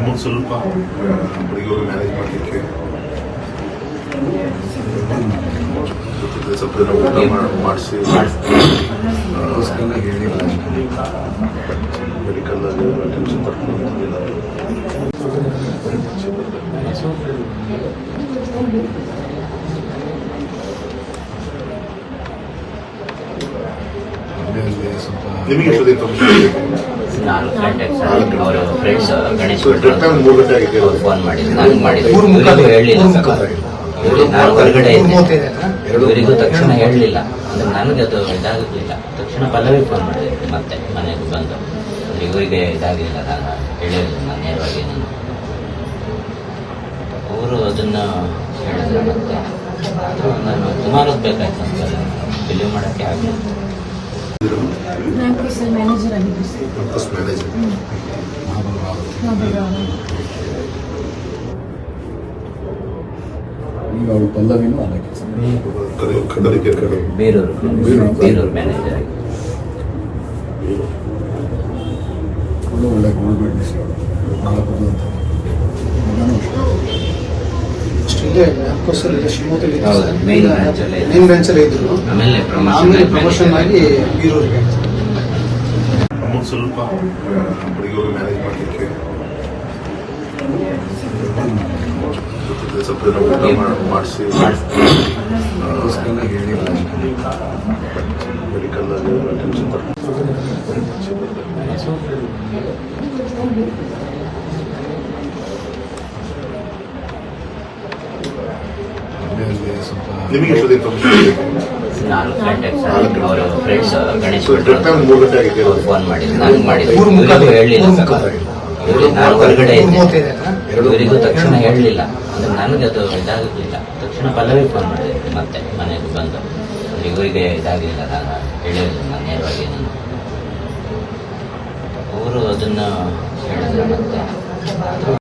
Amount ಸ್ವಲ್ಪ ಹುಡುಗಿಯವರು manage ಮಾಡಲಿಕ್ಕೆ ಜೊತೆಗೆ ಸ್ವಲ್ಪ ಜನ ಊಟ ಮಾಡಿಸಿ ಮೆಡಿಕಲ್ ಟೆನ್ಷನ್ ನಿಮಗೆ ಎಷ್ಟೊತ್ತಿಗೆ ಇನ್ಫಾರ್ಮೇಷನ್ ಗಂಟೆಗೆ ಅವರು ಫ್ರೆಂಡ್ಸ್ ಗಣೇಶ್ ಫೋನ್ ಮಾಡಿದ್ರು. ನಾನು ಮಾಡಿದ್ರು ಹೇಳಿಲ್ಲ ನಾನು ಹೊರಗಡೆ ಇದ್ದೆ? ತಕ್ಷಣ ಹೇಳಲಿಲ್ಲ ಅಂದ್ರೆ ನನಗೆ ಅದು ಇದಾಗಲಿಲ್ಲ ತಕ್ಷಣ ಪಲ್ಲವಿ ಫೋನ್ ಮಾಡಿದೆ. ಮತ್ತೆ ಮನೆಗೆ ಬಂದು. ಅಂದ್ರೆ ಇವರಿಗೆ ಇದಾಗಲಿಲ್ಲ. ನಾನು ಹೇಳಿರಲಿಲ್ಲ ನಾನು ನೇರವಾಗಿ ನಾನು. ಅವರು ಅದನ್ನು ಹೇಳಿದ್ರು ಮತ್ತೆ. ಆದರೂ ನಾನು ಸುಮಾರು ಬೇಕಾಯ್ತು ಅಂತ. ಬಿಲೀವ್ ಮಾಡೋಕ್ಕೆ ಆಗಲಿಲ್ಲ. ಬ್ಯಾಂಕ್ ಸರ್ ಮ್ಯಾನೇಜರ್ ಆಗಿದ್ದು ಸರ್ ಕ್ಯಾಂಪಸ್ ಮ್ಯಾನೇಜರ್ ಈಗ ಅವಳು ಪಲ್ಲವಿನೂ ಅದಕ್ಕೆ ಕಡಲಿಕೆ ಕಡೆ ಬೇರೂರು ಬೇರೂರು ಮ್ಯಾನೇಜರ್ ಆಗಿ ಒಳ್ಳೆ ಒಳ್ಳೆ ಗೋಲ್ಡ್ ಮೆಡಲಿಸ್ಟ್ ಅವಳು ನಾಲ್ಕು ಅಂತ ಮಗನೂ ಅಷ್ಟೇ ಅಫ್ಕೋರ್ಸ್ ಇಲ್ಲಿ ಶಿವಮೊಗ್ಗದಲ್ಲಿ ಹೌದು, main branch ಅಲ್ಲೇ ಅಲ್ಲೇ ಇದ್ರು ಆಮೇಲೆ promotion ಆಮೇಲೆ ಆಗಿ ಪ್ರಮೋಷನ್ ಆಗಿ ಬೀರೂರಿಗೆ ಸ್ವಲ್ಪ ಹುಡುಗಿಯವರು ಮ್ಯಾನೇಜ್ ಮಾಡಲಿಕ್ಕೆ ಸ್ವಲ್ಪ ಜನ ಊಟ ಮಾಡಿಸಿ. ಮೆಡಿಕಲ್ ಟೆನ್ಷನ್ ಬಗ್ಗೆ ಸ್ವಲ್ಪ ಅವರು ಫ್ರೆಂಡ್ಸ್ ಗಣೇಶ್ ಫೋನ್ ಮಾಡಿದ್ರು. ನಾನು ಮಾಡಿದ್ರು ಹೇಳಲಿಲ್ಲ ಹೊರಗಡೆ ತಕ್ಷಣ ಹೇಳಲಿಲ್ಲ ಅಂದ್ರೆ ನನಗೆ ಅದು ಇದಾಗಲಿಲ್ಲ ತಕ್ಷಣ ಪಲ್ಲವಿ ಫೋನ್ ಮತ್ತೆ ಮನೆಗೆ ಬಂದು. ಇವರಿಗೆ ಇದಾಗಲಿಲ್ಲ. ನಾನು ಹೇಳಿರಲಿಲ್ಲ ನಾನು ನೇರವಾಗಿ ನಾನು. ಅವರು ಅದನ್ನು ಹೇಳಿದ್ರು ಮತ್ತೆ.